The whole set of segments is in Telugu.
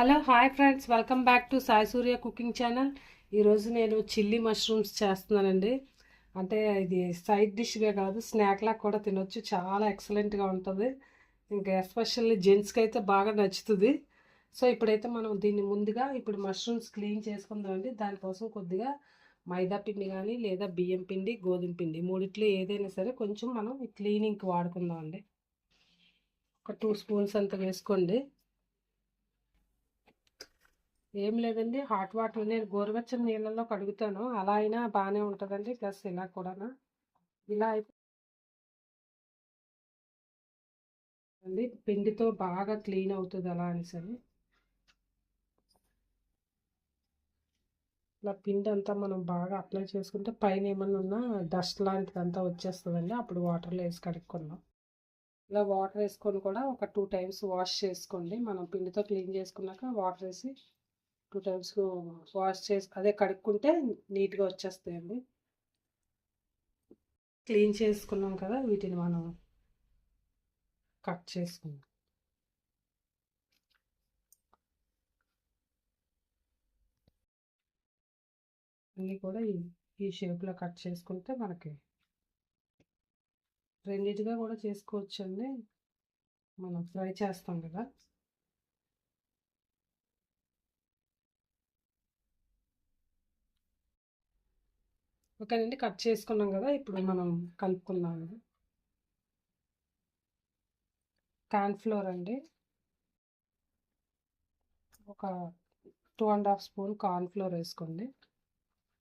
Hello hi friends. Welcome back to Sai Surya cooking channel. ఈరోజు నేను చిల్లీ మష్రూమ్స్ చేస్తున్నానండి. అంటే ఇది సైడ్ డిష్గా కాదు స్నాక్లా కూడా తినొచ్చు. చాలా ఎక్సలెంట్గా ఉంటుంది. ఇంకా ఎస్పెషల్లీ జెంట్స్కి అయితే బాగా నచ్చుతుంది. సో ఇప్పుడైతే మనం దీన్ని ముందుగా ఇప్పుడు మష్రూమ్స్ క్లీన్ చేసుకుందామండి. దానికోసం కొద్దిగా మైదా పిండి కానీ లేదా బియ్యం పిండి గోధుమ పిండి మూడిట్లో ఏదైనా సరే కొంచెం మనం క్లీనింగ్కి వాడుకుందామండి. ఒక టూ స్పూన్స్ అంత వేసుకోండి. ఏం లేదండి. హాట్ వాటర్ నేను గోరువెచ్చని నీళ్ళల్లో కడుగుతాను. అలా అయినా బాగానే ఉంటుందండి ప్లస్ ఇలా కూడా ఇలా అయిపోయింది పిండితో బాగా క్లీన్ అవుతుంది అలా అని సరే. ఇలా పిండి అంతా మనం బాగా అప్లై చేసుకుంటే పైన ఏమన్నా ఉన్నా డస్ట్ లాంటిదంతా వచ్చేస్తుందండి. అప్పుడు వాటర్లో వేసి కడుక్కుందాం. ఇలా వాటర్ వేసుకొని కూడా ఒక టూ టైమ్స్ వాష్ చేసుకోండి. మనం పిండితో క్లీన్ చేసుకున్నాక వాటర్ వేసి టూ టైమ్స్ వాష్ చేసి అదే కడుక్కుంటే నీట్గా వచ్చేస్తాయండి. క్లీన్ చేసుకున్నాం కదా వీటిని మనం కట్ చేసుకుందాం. అన్నీ కూడా ఈ ఈ షేప్లో కట్ చేసుకుంటే మనకి రెండింటిగా కూడా చేసుకోవచ్చండి. మనం ఫ్రై చేస్తాం కదా. ఓకేనండి కట్ చేసుకున్నాం కదా ఇప్పుడు మనం కలుపుకుందాం. ఫ్లోర్ అండి. ఒక two and half spoon corn flour వేసుకోండి.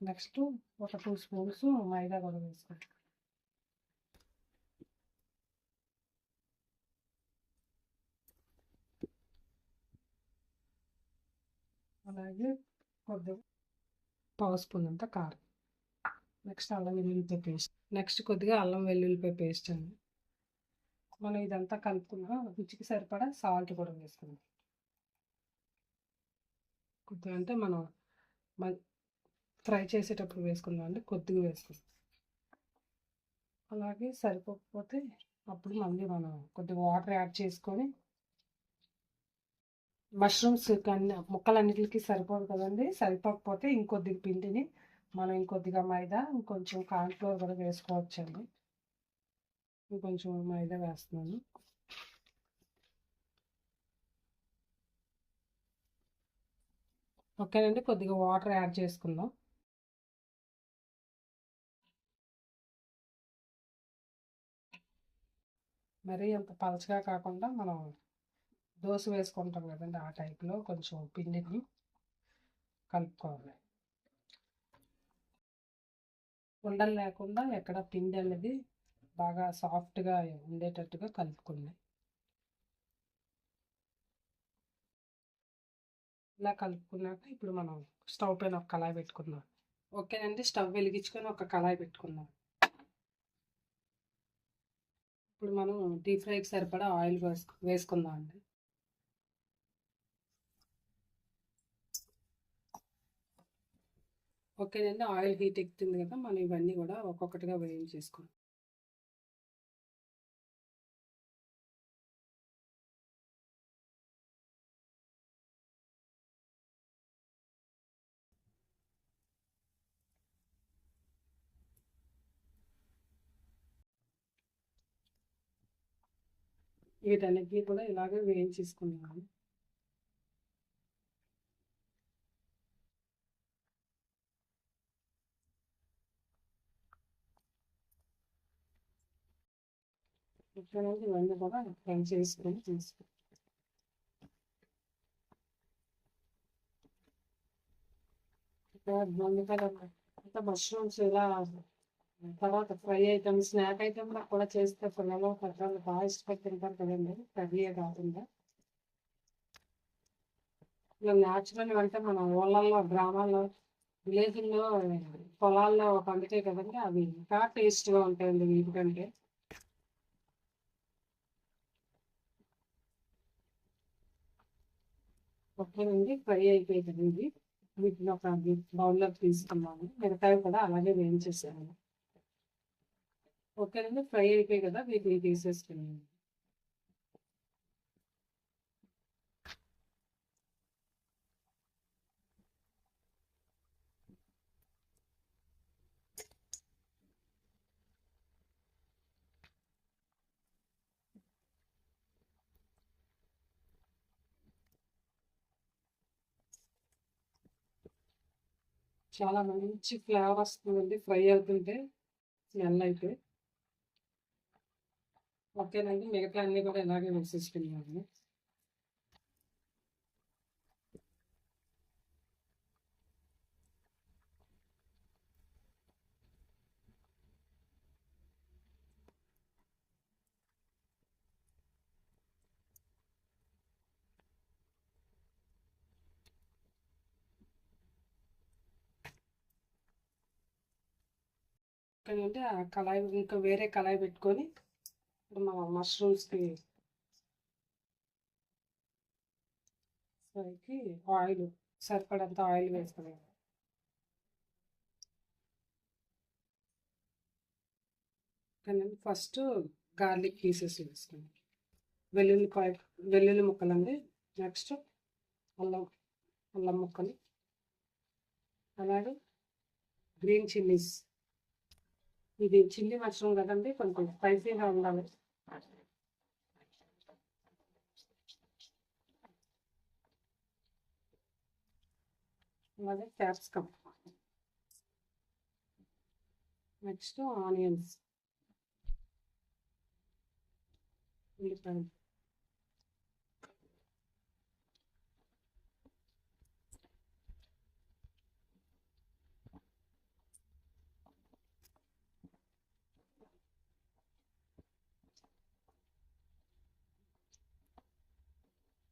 నెక్స్ట్ ఒక టూ స్పూన్స్ మైదా కూడా వేసుకోండి. అలాగే కొద్దిగా పావు స్పూన్ అంతా కారం. నెక్స్ట్ అల్లం వెల్లుల్లిపాయ పేస్ట్. నెక్స్ట్ కొద్దిగా అల్లం వెల్లుల్లిపాయ పేస్ట్ అండి. మనం ఇదంతా కలుపుకున్నాం రుచికి సరిపడా సాల్ట్ కూడా వేసుకుందాం. కొద్దిగా అంటే మనం ఫ్రై చేసేటప్పుడు వేసుకుందాం అండి. కొద్దిగా వేసుకుందాం. అలాగే సరిపోకపోతే అప్పుడు మళ్ళీ మనం కొద్దిగా వాటర్ యాడ్ చేసుకొని మష్రూమ్స్ కన్నా ముక్కలన్నిటికి సరిపోదు కదండి. సరిపోకపోతే ఇంకొద్దిగా పిండిని మనం ఇంకొద్దిగా మైదా ఇంకొంచెం కార్న్ఫ్లోర్ కూడా వేసుకోవచ్చండి. ఇంకొంచెం మైదా వేస్తున్నాను. ఓకేనండి కొద్దిగా వాటర్ యాడ్ చేసుకుందాం. మరి అంత పలచగా కాకుండా మనం దోశ వేసుకుంటాం కదండి ఆ టైప్లో కొంచెం పిండిని కలుపుకోవాలి. ఉండలు లేకుండా ఎక్కడ పిండి అనేది బాగా సాఫ్ట్గా ఉండేటట్టుగా కలుపుకోండి. ఇలా కలుపుకున్నాక ఇప్పుడు మనం స్టవ్ పైన ఒక కళాయి పెట్టుకుందాం. ఓకేనండి? స్టవ్ వెలిగించుకొని ఒక కళాయి పెట్టుకుందాం. ఇప్పుడు మనం డీప్ ఫ్రైకి సరిపడా ఆయిల్ వేసుకు వేసుకుందాం అండి ఓకేనండి ఆయిల్ హీట్ ఎక్కుతుంది కదా మనం ఇవన్నీ కూడా ఒక్కొక్కటిగా వేయించేసుకోండి వీటన్నిటినీ కూడా ఇలాగే వేయించేసుకున్నాను ఇక్కడ ఇవన్నీ కూడా ఫ్రై చేసుకొని తీసుకుంటాం ఇంకా మష్రూమ్స్ ఇలా తర్వాత ఫ్రై ఐటమ్ స్నాక్ ఐటమ్ కూడా చేస్తే పిల్లలు పెద్దలు బాగా ఇష్టపడి తింటారు కదండి కర్రీయే కాకుండా ఇలా న్యాచురల్ అంటే మన ఊళ్ళల్లో గ్రామాల్లో విలేజ్లో పొలాల్లో పండుతాయి కదండి అవి ఇంకా టేస్ట్గా ఉంటాయండి వీటికంటే ఓకేనండి ఫ్రై అయిపోయింది ఇది వీటిని ఒక బౌల్లోకి తీసుకున్నాము మిగతావి కూడా అలాగే వేయించేసాను. ఓకేనండి ఫ్రై అయిపోయి కదా వీటిని తీసేసుకున్నాను. చాలా మంచి ఫ్లేవర్ వస్తుందండి ఫ్రై అవుతుంటే స్మెల్ అయితే. ఓకేనండి మిగతా అన్నీ కూడా ఇలాగే వేసేసుకున్నాము ఎందుకంటే ఆ కళాయి ఇంకా వేరే కళాయి పెట్టుకొని ఇప్పుడు మన మష్రూమ్స్కి ఫ్రైకి ఆయిల్ సరిపడంత ఆయిల్ వేసుకున్నాం కానీ ఫస్ట్ గార్లిక్ పీసెస్ వేసుకున్నాం వెల్లుల్లిపాయ వెల్లుల్లి ముక్కలండి. నెక్స్ట్ అల్లం అల్లం ముక్కలు. అలాగే గ్రీన్ చిల్లీస్ ఇది చిల్లీ మష్రూమ్ కదండి కొంచెం స్పైసీగా ఉండాలి. అలాగే క్యాప్సికమ్. Next onions. ఉల్లిపాయలు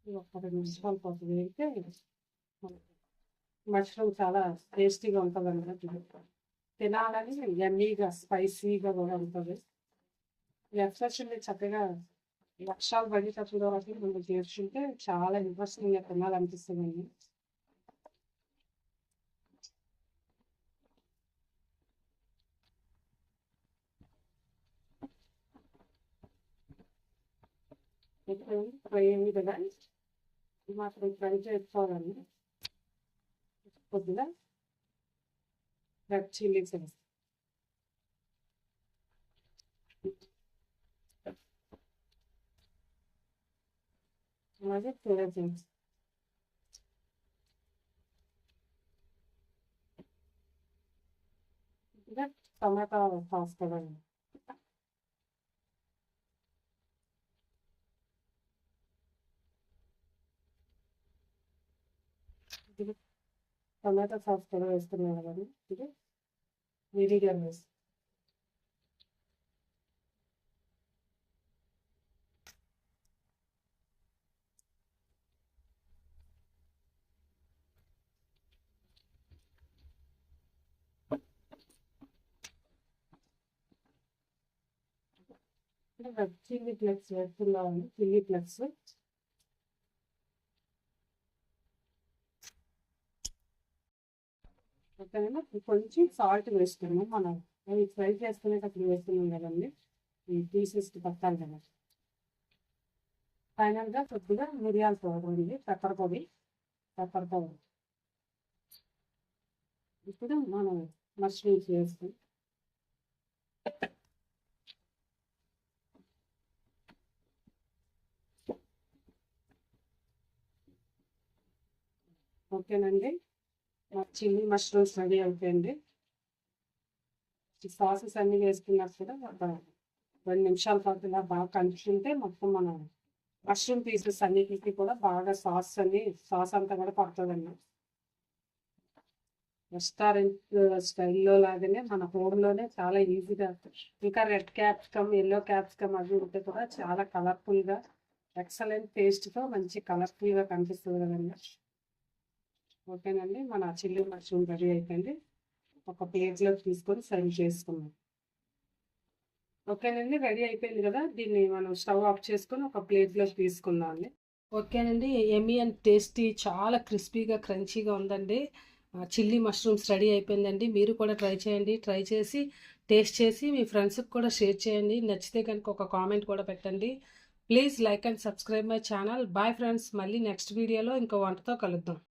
ఒక రెండు నిమిషాలు పాటు వేగితే మష్రూమ్ చాలా టేస్టీగా ఉంటుంది అన్నమాట తినాలని ఎమ్మీగా స్పైసీగా కూడా ఉంటుంది ఎక్స్ప్రెషన్ చక్కగా లక్షాలు పడేటప్పుడు వరకు మనం చేర్చుంటే చాలా ఇంట్రెస్టింగ్గా తినాలనిపిస్తుంది ఇప్పుడు ఫ్రై అయింది కదా ఇది మాత్రం ఫ్రై చేసుకోవాలండి కొద్దిగా రెడ్ చిల్లీస్ వేస్తాం అలాగే సోయాబీన్స్ ఇంకా టమాటా సాస్ కదండి ఇది టమాటా సాస్ కూడా వేస్తున్నాం కదండి ఇది విడిగా వేస్తాం చిల్లీ ఫ్లెక్స్ వేస్తున్నామండి చిల్లీ ఫ్లెక్స్ ఓకేనా? కొంచెం సాల్ట్ వేస్తున్నాము మనం అవి ఫ్రై చేసుకునేటప్పుడు వేస్తున్నాం కదండి. ఈ పీసెస్ పట్టాలి కదా. ఫైనల్గా కొద్దిగా మిరియాల పౌడర్ ఉంది. పెప్పర్ పొడి. పెప్పర్ పౌడర్ ఇప్పుడు మనం మష్రూమ్స్ వేస్తాం ఓకేనండి? చిల్లీ మష్రూమ్స్ రెడీ అయిపోయింది ఈ సాసెస్ అన్నీ వేసుకున్నప్పుడు కూడా రెండు నిమిషాల పాటు ఇలా బాగా కలుపుతుంటే మొత్తం మన మష్రూమ్ పీసెస్ అన్నిటికీ కూడా బాగా సాస్ అన్ని సాస్ అంతా కూడా పడుతుందండి. రెస్టారెంట్ స్టైల్లో లాగానే మన హోమ్లోనే చాలా ఈజీగా ఇంకా రెడ్ క్యాప్సికమ్ ఎల్లో క్యాప్సికమ్ అవి ఉంటే కూడా చాలా కలర్ఫుల్గా ఎక్సలెంట్ టేస్ట్తో మంచి కలర్ఫుల్గా కనిపిస్తుంది కదండి. ఓకేనండి. మన చిల్లీ మష్రూమ్ రెడీ అయిపోయింది. ఒక ప్లేట్లో తీసుకొని సర్వ్ చేసుకున్నాం ఓకేనండి. రెడీ అయిపోయింది కదా? దీన్ని మనం స్టవ్ ఆఫ్ చేసుకొని ఒక ప్లేట్లో తీసుకుందాం అండి. ఓకేనండి. ఎమీ అండ్ టేస్టీ చాలా క్రిస్పీగా క్రంచీగా ఉందండి. చిల్లీ మష్రూమ్స్ రెడీ అయిపోయిందండి. మీరు కూడా ట్రై చేయండి. ట్రై చేసి టేస్ట్ చేసి మీ ఫ్రెండ్స్కి కూడా షేర్ చేయండి. నచ్చితే కనుక ఒక కామెంట్ కూడా పెట్టండి. Please like and subscribe my channel. Bye friends. మళ్ళీ నెక్స్ట్ వీడియోలో ఇంకో వంటతో కలుద్దాం.